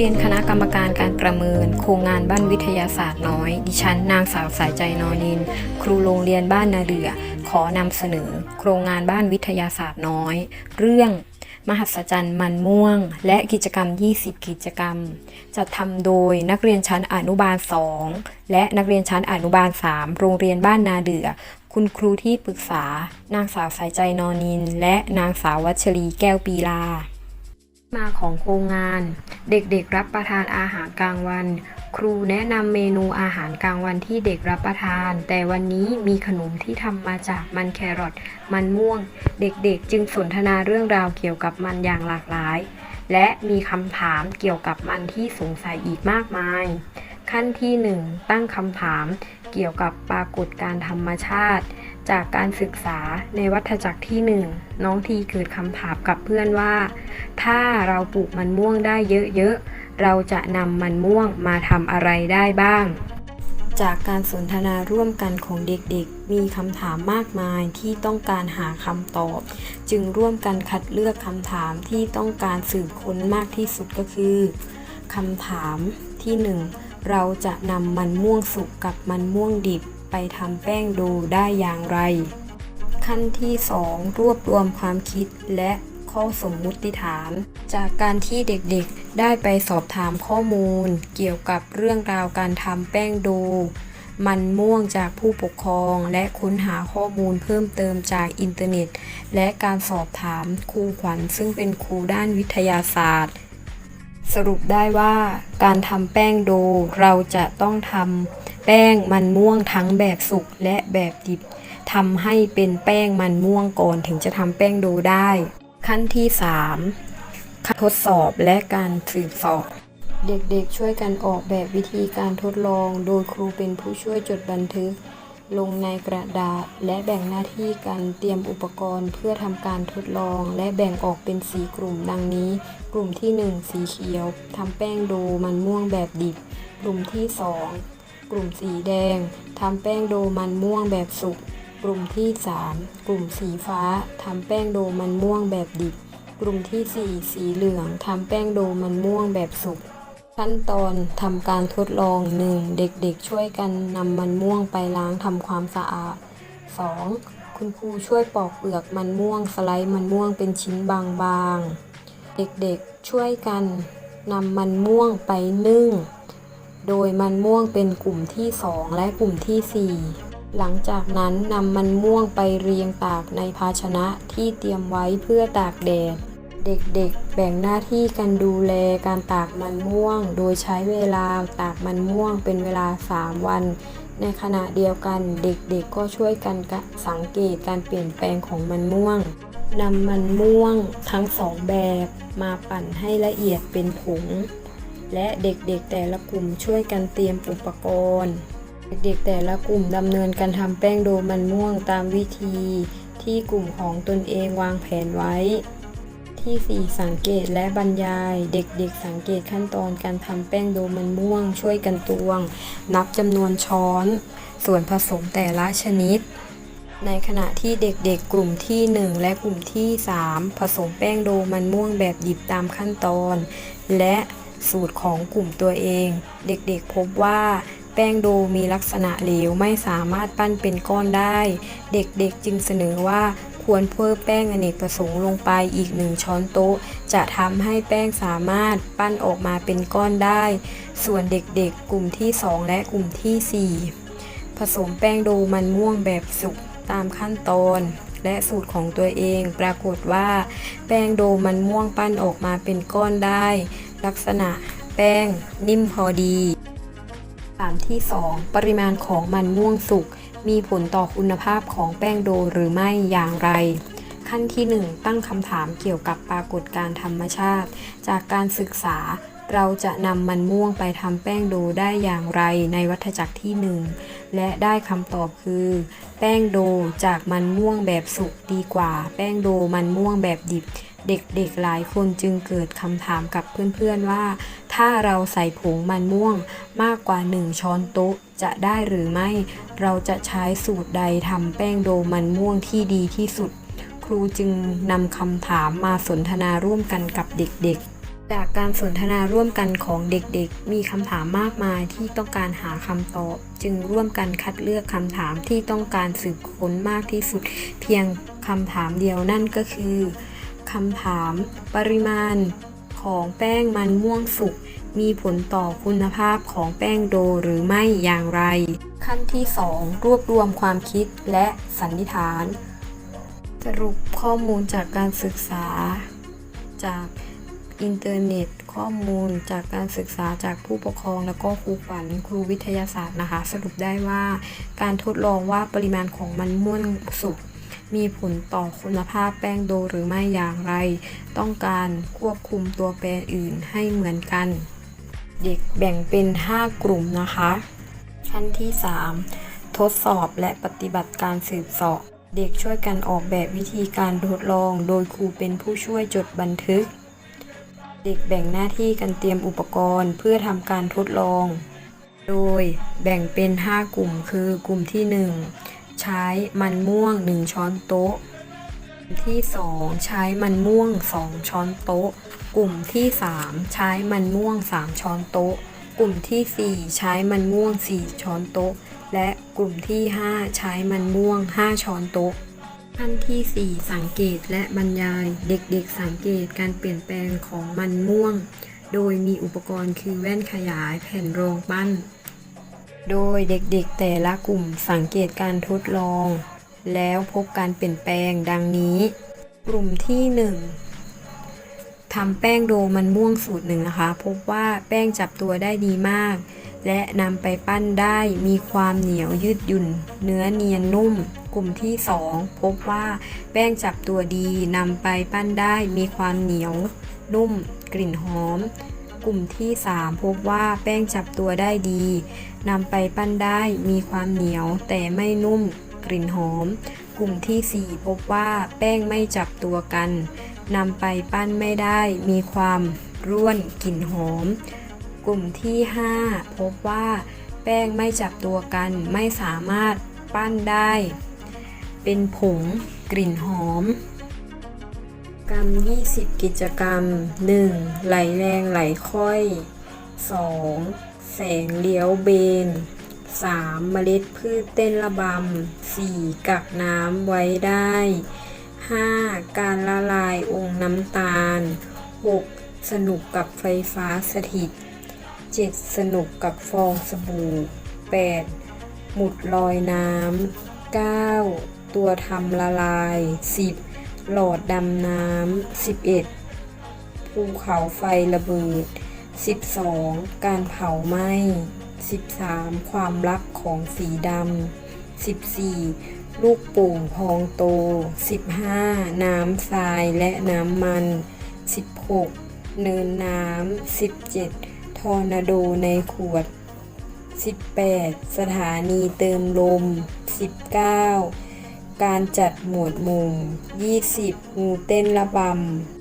รียนคณะกรรมการการประเมิน โครงงานบ้านวิทยาศาสตร์น้อย ดิฉันนางสาวสายใจนอนิน ครูโรงเรียนบ้านนาเดือ ขอนำเสนอ โครงงานบ้านวิทยาศาสตร์น้อย เรื่องมหัศจรรย์มันม่วง และกิจกรรม 20 กิจกรรม จัดทำโดยนักเรียนชั้นอนุบาล 2 และนักเรียนชั้นอนุบาล 3 โรงเรียนบ้านนาเดือ คุณครูที่ปรึกษา นางสาวสายใจนอนิน และนางสาววัชรีแก้วปีลา มาของโครงงาน เด็กๆรับประทานอาหารกลางวัน ครูแนะนำเมนูอาหารกลางวันที่เด็กรับประทาน แต่วันนี้มีขนมที่ทำมาจากมันแครอทมันม่วง เด็กๆจึงสนทนาเรื่องราวเกี่ยวกับมันอย่างหลากหลาย และมีคำถามเกี่ยวกับมันที่สงสัยอีกมากมาย ขั้นที่ 1 ตั้งคำถามเกี่ยวกับปรากฏการธรรมชาติ จากการศึกษาในวัฏจักรที่ 1 น้องทีเกิดคำถามกับเพื่อนว่า ถ้าเราปลูกมันม่วงได้เยอะๆ เราจะนำมันม่วงมาทำอะไรได้บ้าง จากการสนทนาร่วมกันของเด็กๆ มีคำถามมากมายที่ต้องการหาคำตอบ จึงร่วมกันคัดเลือกคำถามที่ต้องการสืบค้นมากที่สุดก็คือคำถามที่ 1 เราจะนำมันม่วงสุกกับมันม่วงดิบ ไปทำแป้งโดได้อย่างไร ขั้นที่ 2 รวบรวมความคิดและข้อสมมุติฐาน จากการที่เด็กๆ ได้ไปสอบถามข้อมูล เกี่ยวกับเรื่องราวการทำแป้งโดมันม่วงจากผู้ปกครองและค้นหาข้อมูลเพิ่มเติมจากอินเทอร์เน็ต และการสอบถามครูขวัญซึ่งเป็นครูด้านวิทยาศาสตร์ สรุปได้ว่า การทำแป้งโดเราจะต้องทำ แป้งมันม่วงทั้งแบบสุกและแบบดิบทำให้เป็นแป้งมันม่วงก่อนถึงจะทำแป้งโดได้ ขั้นที่3ทดสอบและการสืบสอบ เด็กๆช่วยกันออกแบบวิธีการทดลอง โดยครูเป็นผู้ช่วยจดบันทึก ลงในกระดาษและแบ่งหน้าที่กันเตรียมอุปกรณ์เพื่อทำการทดลอง และแบ่งออกเป็นสีกลุ่มดังนี้ กลุ่มที่ 1 สีเขียวทำแป้งโดมันม่วงแบบดิบ กลุ่มที่ 2 กลุ่มสีแดงทำแป้งโดมันม่วงแบบสุก กลุ่มที่ 3 กลุ่มสีฟ้าทำแป้งโดมันม่วงแบบดิบ กลุ่มที่ 4 สีเหลืองทำแป้งโดมันม่วงแบบสุก ขั้นตอนทำการทดลอง 1. เด็กๆช่วยกันนำมันม่วงไปล้างทำความสะอาด 2. คุณครูช่วยปอกเปลือกมันม่วงสไลด์มันม่วงเป็นชิ้นบางๆ เด็กๆช่วยกันนำมันม่วงไปนึ่ง โดยมันม่วงเป็นกลุ่มที่ 2 และกลุ่มที่ 4 หลังจากนั้นนำมันม่วงไปเรียงตากในภาชนะที่เตรียมไว้เพื่อตากแดด เด็กๆ แบ่งหน้าที่กันดูแลการตากมันม่วง โดยใช้เวลาตากมันม่วงเป็นเวลา 3 วัน ในขณะเดียวกันเด็กๆ ก็ช่วยกันกสังเกตการเปลี่ยนแปลงของมันม่วงนำมันม่วงทั้งสองแบบมาปั่นให้ละเอียดเป็นผง และเด็กๆแต่ละกลุ่มช่วยกันเตรียมอุปกรณ์ เด็กๆแต่ละกลุ่มดำเนินการทำแป้งโดมันม่วงตามวิธี ที่กลุ่มของตนเองวางแผนไว้ ที่ 4 สังเกตและบรรยาย เด็กๆ สังเกตขั้นตอนการทำแป้งโดมันม่วง ช่วยกันตวง นับจำนวนช้อน ส่วนผสมแต่ละชนิดในขณะที่เด็กๆ กลุ่มที่ 1 และกลุ่มที่ 3 ผสมแป้งโดมันม่วงแบบดิบตามขั้นตอน และ สูตรของกลุ่มตัวเอง เด็กๆพบว่าแป้งโดมีลักษณะเหลวไม่สามารถปั้นเป็นก้อนได้ เด็กๆจึงเสนอว่าควรเพิ่มแป้งอเนกประสงค์ลงไปอีกหนึ่งช้อนโต๊ะ จะทำให้แป้งสามารถปั้นออกมาเป็นก้อนได้ ส่วนเด็กๆ กลุ่มที่ 2 และกลุ่มทีสี่4 ผสมแป้งโดมันม่วงแบบสุกตามขั้นตอนและสูตรของตัวเองปรากฏว่า แป้งโดมันม่วงปั้นออกมาเป็นก้อนได้ ลักษณะแป้งนิ่มพอดีถามที่ 2 ปริมาณของมันม่วงสุก มีผลต่อคุณภาพของแป้งโดหรือไม่อย่างไร ขั้นที่ 1 ตั้งคำถามเกี่ยวกับปรากฏการธรรมชาติ จากการศึกษาเราจะนำมันม่วงไปทำแป้งโดได้อย่างไรในวัฏจักรที่ 1 และได้คำตอบคือ แป้งโดจากมันม่วงแบบสุกดีกว่า แป้งโดมันม่วงแบบดิบ เด็กๆหลายคนจึงเกิดคำถามกับเพื่อนๆว่า ถ้าเราใส่ผงมันม่วงมากกว่า 1 ช้อนโต๊ะจะได้หรือไม่ เราจะใช้สูตรใดทำแป้งโดมันม่วงที่ดีที่สุด ครูจึงนำคำถามมาสนทนาร่วมกันกับเด็กๆจากการสนทนาร่วมกันของเด็กๆ มีคำถามมากมายที่ต้องการหาคำตอบ จึงร่วมกันคัดเลือกคำถามที่ต้องการสืบค้นมากที่สุด เพียงคำถามเดียวนั่นก็คือ คำถาม ปริมาณของแป้งมันม่วงสุก มีผลต่อคุณภาพของแป้งโดหรือไม่อย่างไร ขั้นที่ 2 รวบรวมความคิดและสันนิษฐาน สรุปข้อมูลจากการศึกษา จากอินเทอร์เน็ตข้อมูลจากการศึกษาจากผู้ปกครองแล้วก็ครูขวัญครูวิทยาศาสตร์นะคะ สรุปได้ว่าการทดลองว่าปริมาณของมันม่วงสุก มีผลต่อคุณภาพแป้งโดหรือไม่อย่างไร ต้องการควบคุมตัวแปรอื่นให้เหมือนกัน เด็กแบ่งเป็น 5 กลุ่มนะคะ ขั้นที่ 3 ทดสอบและปฏิบัติการสืบเสอบเด็กช่วยกันออกแบบวิธีการทดลอง โดยครูเป็นผู้ช่วยจดบันทึก เด็กแบ่งหน้าที่กันเตรียมอุปกรณ์เพื่อทำการทดลอง โดยแบ่งเป็น 5 กลุ่มคือกลุ่มที่ 1 ใช้มันม่วง 1 ช้อนโต๊ะกลุ่มที่ 2 ใช้มันม่วง 2 ช้อนโต๊ะ กลุ่มที่ 3 ใช้มันม่วง 3 ช้อนโต๊ะ กลุ่มที่ 4 ใช้มันม่วง 4 ช้อนโต๊ะ และกลุ่มที่ 5 ใช้มันม่วง 5 ช้อนโต๊ะขั้นที่ 4 สังเกตและบรรยายเด็กๆ สังเกตการเปลี่ยนแปลงของมันม่วง โดยมีอุปกรณ์คือแว่นขยายแผ่นรองปั้น โดยเด็กๆแต่ละกลุ่มสังเกตการทดลอง แล้วพบการเปลี่ยนแปลงดังนี้ กลุ่มที่ 1ทำแป้งโดมันม่วงสูตรหนึ่งนะคะ พบว่าแป้งจับตัวได้ดีมาก และนำไปปั้นได้มีความเหนียวยืดหยุ่น เนื้อเนียนนุ่ม กลุ่มที่ 2 พบว่าแป้งจับตัวดีนำไปปั้นได้มีความเหนียว นุ่ม กลิ่นหอม กลุ่มที่ 3 พบว่าแป้งจับตัวได้ดีนำไปปั้นได้มีความเหนียวแต่ไม่นุ่มกลิ่นหอม กลุ่มที่ 4 พบว่าแป้งไม่จับตัวกันนำไปปั้นไม่ได้มีความร่วนกลิ่นหอม กลุ่มที่ 5 พบว่าแป้งไม่จับตัวกันไม่สามารถปั้นได้ เป็นผงกลิ่นหอม กรรม 20 กิจกรรม 1. ไหลแรงไหลค่อย 2. แสงเลี้ยวเบน 3. เมล็ดพืชเต้นระบำ 4. กักน้ำไว้ได้ 5. การละลายองค์น้ำตาล 6. สนุกกับไฟฟ้าสถิต 7. สนุกกับฟองสบู่ 8. หมุดลอยน้ำ 9. ตัวทำละลาย 10. หลอดดำน้ำ 11. ภูเขาไฟระเบิด 12. การเผาไหม้ 13. ความรักของสีดำ 14. ลูกโป่งพองโต 15. น้ำทรายและน้ำมัน 16. เนินน้ำ 17. ทอร์นาโดในขวด 18. สถานีเติมลม 19. การจัดหมวดหมู่ 20 งูเต้นระบำ